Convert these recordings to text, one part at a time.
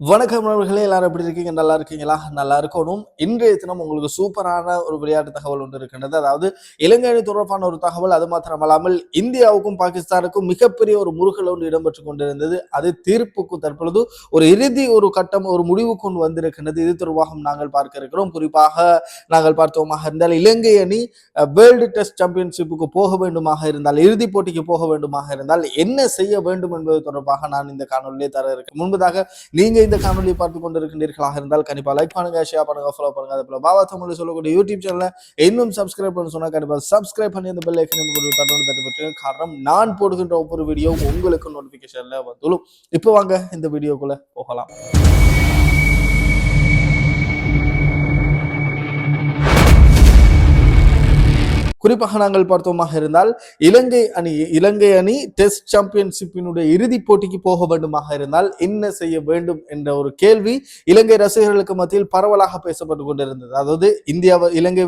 வணக்கம் நண்பர்களே எல்லாரும் எப்படி இருக்கீங்க? நல்லா இருக்கீங்களா? நல்லா இருக்கணும். இன்றைய தினம் உங்களுக்கு சூப்பரான ஒரு விளையாட்டு தகவல் ஒன்று இருக்கின்றது. அதாவது இலங்கை அணி தொடர்பான ஒரு தகவல் அது மாத்திரமல்லாமல் இந்தியாவுக்கும் பாகிஸ்தானுக்கும் மிகப்பெரிய ஒரு முருகல் ஒன்று இடம்பெற்று கொண்டிருந்தது. அது தீர்ப்புக்கு தற்பொழுது ஒரு இறுதி ஒரு கட்டம் ஒரு முடிவு கொண்டு வந்திருக்கின்றது. இது தொடர்பாக நாங்கள் பார்க்க இருக்கிறோம். குறிப்பாக நாங்கள் பார்த்தோமாக இருந்தால் இலங்கை அணி வேர்ல்டு டெஸ்ட் சாம்பியன்ஷிப்புக்கு போக வேண்டுமாக இருந்தால் இறுதிப் போட்டிக்கு போக வேண்டுமாக இருந்தால் என்ன செய்ய வேண்டும் என்பது தொடர்பாக நான் இந்த காணொலியை தர இருக்கேன் முன்பதாக நீங்க இந்த காணொலி பார்த்து கொண்டிருக்கின்றீர்களாக இருந்தால் கண்டிப்பா லைக் பண்ணுங்க ஷேர் பண்ணுங்க ஃபாலோ பண்ணுங்க. அதே போல பாபா தமிழ் சொல்லக்கூடிய யூடியூப் சேனலில் இன்னும் சப்ஸ்கிரைப் பண்ண சொன்னா கண்டிப்பா சப்ஸ்கிரைப் பண்ணி அந்த பெல் ஐக்கன் தட்டோடு தட்டுப்பட்டு காரணம் நான் போடுகின்ற ஒவ்வொரு வீடியோ உங்களுக்கு நோட்டிபிகேஷன்ல வந்துடும். இப்போ வாங்க இந்த வீடியோக்குள்ள போகலாம். குறிப்பாக நாங்கள் பார்த்தோமாக இருந்தால் இலங்கை அணி இலங்கை அணி டெஸ்ட் சாம்பியன்ஷிப்பினுடைய இறுதிப் போட்டிக்கு போக வேண்டுமாக இருந்தால் என்ன செய்ய வேண்டும் என்ற ஒரு கேள்வி இலங்கை ரசிகர்களுக்கு மத்தியில் பரவலாக பேசப்பட்டு கொண்டிருந்தது. அதாவது இந்தியா இலங்கை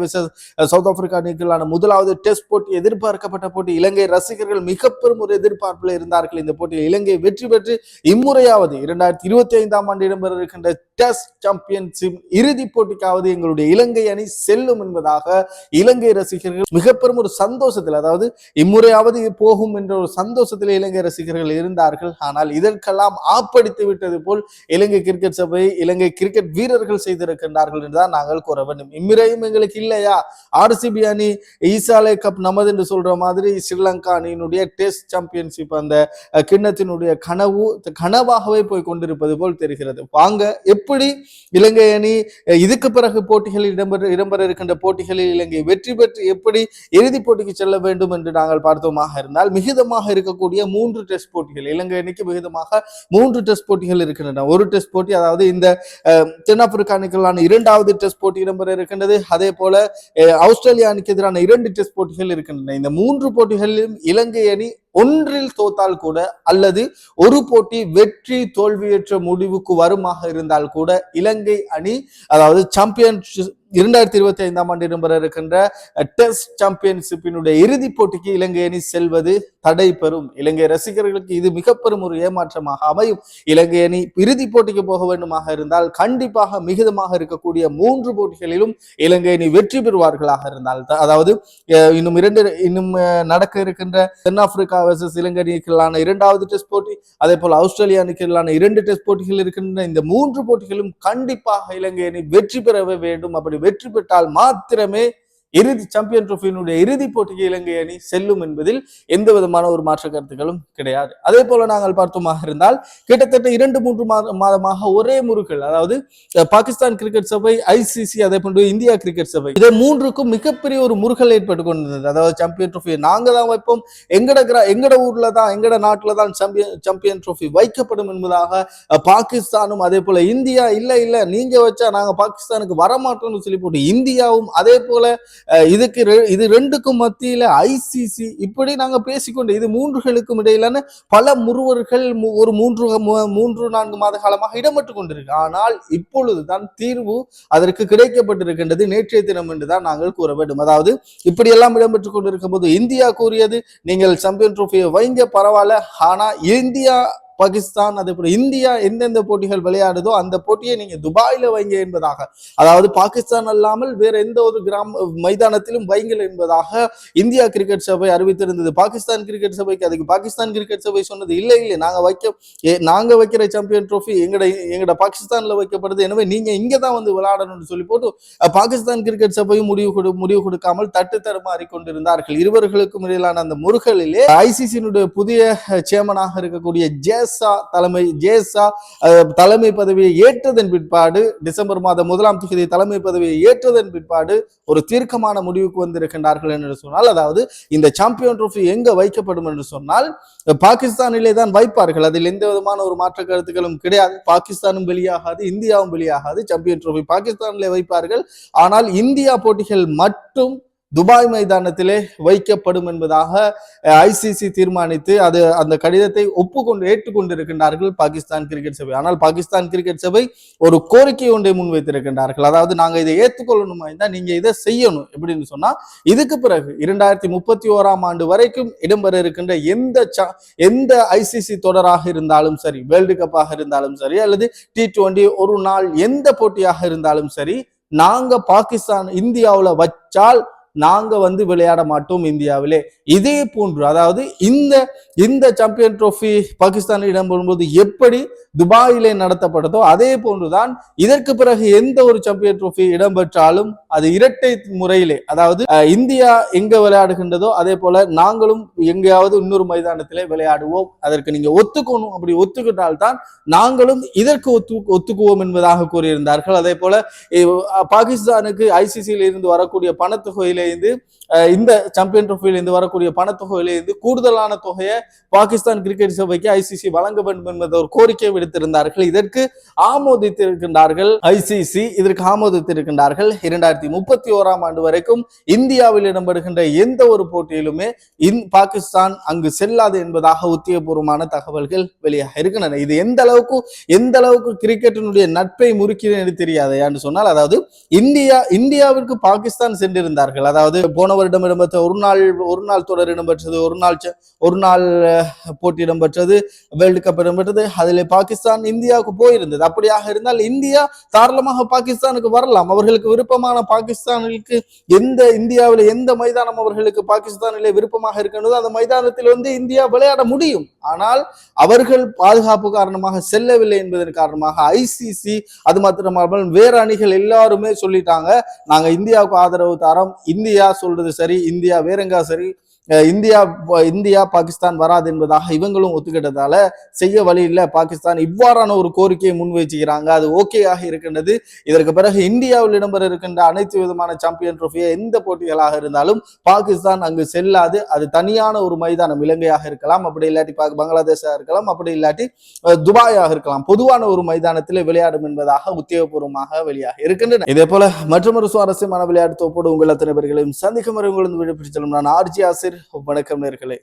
சவுத் ஆப்பிரிக்கா அணிக்கான முதலாவது டெஸ்ட் போட்டி எதிர்பார்க்கப்பட்ட போட்டி இலங்கை ரசிகர்கள் மிக பெரும் ஒரு எதிர்பார்ப்பில் இருந்தார்கள். இந்த போட்டியில் இலங்கை வெற்றி பெற்று இம்முறையாவது இரண்டாயிரத்தி இருபத்தி ஐந்தாம் ஆண்டு இடம்பெற இருக்கின்ற டெஸ்ட் சாம்பியன்ஷிப் இறுதிப் போட்டிக்காவது எங்களுடைய இலங்கை அணி செல்லும் என்பதாக இலங்கை ரசிகர்கள் மிக பெரும் ஒரு சந்தோஷத்தில் அதாவது இம்முறையாவது போகும் என்ற ஒரு சந்தோஷத்தில் இலங்கை ரசிகர்கள் இருந்தார்கள். ஆனால் இதற்கெல்லாம் ஆப்படித்து விட்டது போல் இலங்கை கிரிக்கெட் சபை இலங்கை கிரிக்கெட் வீரர்கள் செய்திருக்கின்றார்கள் என்றுதான் நாங்கள் கூற வேண்டும். இம்முறையும் எங்களுக்கு இல்லையா? ஆர்சிபி அணி ஈசாலே கப் நமது என்று சொல்ற மாதிரி ஸ்ரீலங்கா அணியினுடைய டெஸ்ட் சாம்பியன்ஷிப் அந்த கிண்ணத்தினுடைய கனவு கனவாகவே போய் கொண்டிருப்பது போல் தெரிகிறது. வாங்க எப்படி இலங்கை அணி இதுக்கு பிறகு போட்டிகளில் இடம்பெற இடம்பெற இருக்கின்ற போட்டிகளில் இலங்கை வெற்றி பெற்று எப்படி இறுதிப் போட்டிக்கு செல்ல வேண்டும் என்று நாங்கள் பார்த்தோமாக இருந்தால் மிகுதமாக இருக்கக்கூடிய மூன்று டெஸ்ட் போட்டிகள் இலங்கை அணிக்கு மிகுதமாக மூன்று டெஸ்ட் போட்டிகள் இருக்கின்றன. ஒரு டெஸ்ட் போட்டி அதாவது இந்த தென்னாப்பிரிக்கா அணிகளான இரண்டாவது டெஸ்ட் போட்டி இடம்பெற இருக்கின்றது. அதே போல ஆஸ்திரேலியா அணிக்கு எதிரான இரண்டு டெஸ்ட் போட்டிகள் இருக்கின்றன. இந்த மூன்று போட்டிகளிலும் இலங்கை அணி ஒன்றில் தோத்தால் கூட அல்லது ஒரு போட்டி வெற்றி தோல்வியற்ற முடிவுக்கு வருமாக இருந்தால் கூட இலங்கை அணி அதாவது சாம்பியன் இரண்டாயிரத்தி இருபத்தி ஐந்தாம் ஆண்டு இடம்பெற இருக்கின்ற டெஸ்ட் சாம்பியன்ஷிப்பினுடைய இறுதிப் போட்டிக்கு இலங்கை அணி செல்வது தடை பெறும் இலங்கை ரசிகர்களுக்கு இது மிக பெரும் ஒரு ஏமாற்றமாக அமையும். இலங்கை அணி இறுதிப் போட்டிக்கு போக வேண்டுமாக இருந்தால் கண்டிப்பாக மிகுதமாக இருக்கக்கூடிய மூன்று போட்டிகளிலும் இலங்கை அணி வெற்றி பெறுவார்களாக இருந்தால் அதாவது இன்னும் இரண்டு இன்னும் நடக்க இருக்கின்ற தென்னாப்பிரிக்கா வர்சஸ் இலங்கை அணிக்கலான இரண்டாவது டெஸ்ட் போட்டி அதே போல ஆஸ்திரேலியா அணிக்கலான இரண்டு டெஸ்ட் போட்டிகள் இருக்கின்றன. இந்த மூன்று போட்டிகளும் கண்டிப்பாக இலங்கை அணி வெற்றி பெறவே வேண்டும். அப்படி வெற்றி பெற்றால் மாத்திரமே இறுதி சாம்பியன் ட்ரோஃபியினுடைய இறுதிப் போட்டிக்கு இலங்கை அணி செல்லும் என்பதில் எந்த விதமான ஒரு மாற்று கருத்துக்களும் கிடையாது. அதே போல நாங்கள் பார்த்தோமாக இருந்தால் கிட்டத்தட்ட இரண்டு மூன்று மாதமாக ஒரே முறுக்கள் அதாவது பாகிஸ்தான் கிரிக்கெட் சபை ஐசிசி அதே போன்று இந்தியா கிரிக்கெட் சபை இதை மூன்றுக்கும் மிகப்பெரிய ஒரு முறுகல் ஏற்பட்டு கொண்டிருந்தது. அதாவது சாம்பியன் ட்ரோஃபி நாங்க தான் வைப்போம். எங்கட கிரா எங்கட ஊர்ல தான் எங்கட நாட்டுல தான் சாம்பியன் சாம்பியன் ட்ரோஃபி வைக்கப்படும் என்பதாக பாகிஸ்தானும் அதே போல இந்தியா இல்ல இல்ல நீங்க வச்சா நாங்க பாகிஸ்தானுக்கு வரமாட்டோம்னு சொல்லி போட்டு இந்தியாவும் அதே போல இதுக்கு இது ரெண்டுக்கும் மத்தியில ஐசிசி இப்படி நாங்க பேசிக்கொண்டு இது மூன்றுகளுக்கும் இடையிலான பல முருவர்கள் ஒரு மூன்று மூன்று நான்கு மாத காலமாக இடம்பெற்று கொண்டிருக்கு. ஆனால் இப்பொழுதுதான் தீர்வு அதற்கு கிடைக்கப்பட்டிருக்கின்றது நேற்றைய தினம் என்றுதான் நாங்கள் கூற வேண்டும். அதாவது இப்படியெல்லாம் இடம்பெற்று கொண்டிருக்கும் போது இந்தியா கூறியது நீங்கள் சாம்பியன் ட்ரோஃபியை வைங்க பரவாயில்ல. ஆனா இந்தியா பாகிஸ்தான் அதே போல இந்தியா எந்தெந்த போட்டிகள் விளையாடுதோ அந்த போட்டியை நீங்க துபாயில வைங்க என்பதாக. அதாவது பாகிஸ்தான் அல்லாமல் வேற எந்த ஒரு கிராம மைதானத்திலும் வைங்கள் என்பதாக இந்தியா கிரிக்கெட் சபை அறிவித்திருந்தது. பாகிஸ்தான் கிரிக்கெட் சபைக்கு அதுக்கு பாகிஸ்தான் கிரிக்கெட் சபை சொன்னது இல்லை இல்லை. நாங்க வைக்க ஏ, நாங்க வைக்கிற சாம்பியன் ட்ரோஃபி எங்கட எங்கட பாகிஸ்தான்ல வைக்கப்படுது. எனவே நீங்க இங்க தான் வந்து விளையாடணும்னு சொல்லி போட்டு பாகிஸ்தான் கிரிக்கெட் சபையும் முடிவு கொடு முடிவு கொடுக்காமல் தட்டு தடுமாறி கொண்டிருந்தார்கள் இருவர்களுக்கும் இடையிலான அந்த முருகலிலே ஐசிசியினுடைய புதிய சேர்மனாக இருக்கக்கூடிய ஜேஎஸ்ஆ தலைமை ஜேஎஸ்ஆ தலைமை பதவியை ஏற்றதன் பிற்பாடு டிசம்பர் மாதம் முதலாம் தேதி தலைமை பதவியை ஏற்றதன் பிற்பாடு ஒரு தீர்க்கமான முடிவுக்கு வந்திருக்கின்றார்கள் என்று சொன்னால் அதாவது இந்த சாம்பியன் ட்ரோஃபி எங்க வைக்கப்படும் என்று சொன்னால் பாகிஸ்தானிலே தான் வைப்பார்கள். அதில் எந்த விதமான ஒரு மாற்று கருத்துக்களும் கிடையாது. பாகிஸ்தானும் வெளியாகாது இந்தியாவும் வெளியாகாது. சாம்பியன் ட்ரோஃபி பாகிஸ்தானிலே வைப்பார்கள். ஆனால் இந்தியா போட்டிகள் மட்டும் துபாய் மைதானத்திலே வைக்கப்படும் என்பதாக ஐசிசி தீர்மானித்து அது அந்த கடிதத்தை ஒப்புக்கொண்டு ஏற்றுக்கொண்டிருக்கின்றார்கள் பாகிஸ்தான் கிரிக்கெட் சபை. ஆனால் பாகிஸ்தான் கிரிக்கெட் சபை ஒரு கோரிக்கை ஒன்றை முன்வைத்திருக்கின்றார்கள். அதாவது நாங்கள் இதை ஏற்றுக்கொள்ளணுமா இருந்தால் நீங்க இதை செய்யணும் எப்படின்னு சொன்னா இதுக்கு பிறகு இரண்டாயிரத்தி முப்பத்தி ஓராம் ஆண்டு வரைக்கும் இடம்பெற இருக்கின்ற எந்த எந்த ஐசிசி தொடராக இருந்தாலும் சரி வேர்ல்டு கப்பாக இருந்தாலும் சரி அல்லது டி டுவெண்டி ஒரு நாள் எந்த போட்டியாக இருந்தாலும் சரி நாங்க பாகிஸ்தான் இந்தியாவில் வச்சால் நாங்கள் வந்து விளையாட மாட்டோம் இந்தியாவிலே. இதே போன்று அதாவது இந்த இந்த சாம்பியன் ட்ரோஃபி பாகிஸ்தானில் இடம்பெறும்போது எப்படி துபாயிலே நடத்தப்பட்டதோ அதே போன்றுதான் இதற்கு பிறகு எந்த ஒரு சாம்பியன் ட்ரோஃபி இடம்பெற்றாலும் அது இரட்டை முறையிலே அதாவது இந்தியா எங்க விளையாடுகின்றதோ அதே போல நாங்களும் எங்கேயாவது இன்னொரு மைதானத்திலே விளையாடுவோம். அதற்கு நீங்க ஒத்துக்கணும். அப்படி ஒத்துக்கிட்டால்தான் நாங்களும் இதற்கு ஒத்து ஒத்துக்குவோம் என்பதாக கூறியிருந்தார்கள். அதே போல பாகிஸ்தானுக்கு ஐசிசியில் இருந்து வரக்கூடிய பணத்தொகையிலே அஹ், இந்த சாம்பியன் ட்ரோஃபியிலிருந்து வரக்கூடிய பணத்தொகையிலிருந்து கூடுதலான தொகையை பாகிஸ்தான் கிரிக்கெட் சபைக்கு ஐசிசி வழங்க வேண்டும் என்பது ஒரு கோரிக்கை விடுத்திருந்தார்கள். இதற்கு ஆமோதித்திருக்கின்றார்கள் ஐசிசி இதற்கு ஆமோதித்திருக்கின்றார்கள் இரண்டாயிரத்தி முப்பத்தி ஓராம் ஆண்டு வரைக்கும் இந்தியாவில் இடம்பெறுகின்ற எந்த ஒரு போட்டியிலுமே இந் பாகிஸ்தான் அங்கு செல்லாது என்பதாக உத்தியபூர்வமான தகவல்கள் வெளியாக இருக்கின்றன. இது எந்த அளவுக்கு எந்த அளவுக்கு கிரிக்கெட்டினுடைய நட்பை முறுக்கிறது என்று தெரியாது சொன்னால் அதாவது இந்தியா இந்தியாவிற்கு பாகிஸ்தான் சென்றிருந்தார்கள். அதாவது போன வருடம் இடம்பெற்ற ஒரு நாள் ஒரு நாள் தொடர் இடம்பெற்றது ஒரு நாள் ஒரு நாள் போட்டி இடம்பெற்றது வேர்ல்டு கப் இடம்பெற்றது அதில் பாகிஸ்தான் இந்தியாவுக்கு போயிருந்தது. அப்படியாக இருந்தால் இந்தியா தாராளமாக பாகிஸ்தானுக்கு வரலாம். அவர்களுக்கு விருப்பமான பாகிஸ்தானுக்கு எந்த இந்தியாவில் எந்த மைதானம் அவர்களுக்கு பாகிஸ்தானிலே விருப்பமாக இருக்கின்றதோ அந்த மைதானத்தில் வந்து இந்தியா விளையாட முடியும். ஆனால் அவர்கள் பாதுகாப்பு காரணமாக செல்லவில்லை என்பதன் காரணமாக ஐசிசி அது மாத்திரமல்லாமல் வேறு அணிகள் எல்லாருமே சொல்லிட்டாங்க நாங்க இந்தியாவுக்கு ஆதரவு தரோம் இந்தியா சொல்றது சரி இந்தியா வேறெங்கா சரி இந்தியா இந்தியா பாகிஸ்தான் வராது என்பதாக இவங்களும் ஒத்துக்கிட்டதால செய்ய வழி பாகிஸ்தான் இவ்வாறான ஒரு கோரிக்கையை முன்வைச்சுக்கிறாங்க. அது ஓகேயாக இருக்கின்றது. இதற்கு பிறகு இந்தியாவில் இடம்பெற இருக்கின்ற அனைத்து விதமான சாம்பியன் ட்ரோஃபியை எந்த போட்டிகளாக இருந்தாலும் பாகிஸ்தான் அங்கு செல்லாது. அது தனியான ஒரு மைதானம். இலங்கையாக இருக்கலாம் அப்படி இல்லாட்டி பங்களாதேஷாக இருக்கலாம் அப்படி இல்லாட்டி துபாயாக இருக்கலாம். பொதுவான ஒரு மைதானத்தில் விளையாடும் என்பதாக உத்தியோகபூர்வமாக வெளியாக இருக்கின்றன. இதே போல மற்றொரு சுவாரஸ்யமான விளையாட்டு தொப்போடு உங்கள் அத்தனை பேர்களையும் சந்திக்கும் வரை உங்களுக்கு விடுபிடிச்சலும் நான் ஆர்ஜி ஆசிர். வணக்கம் நேர்களே.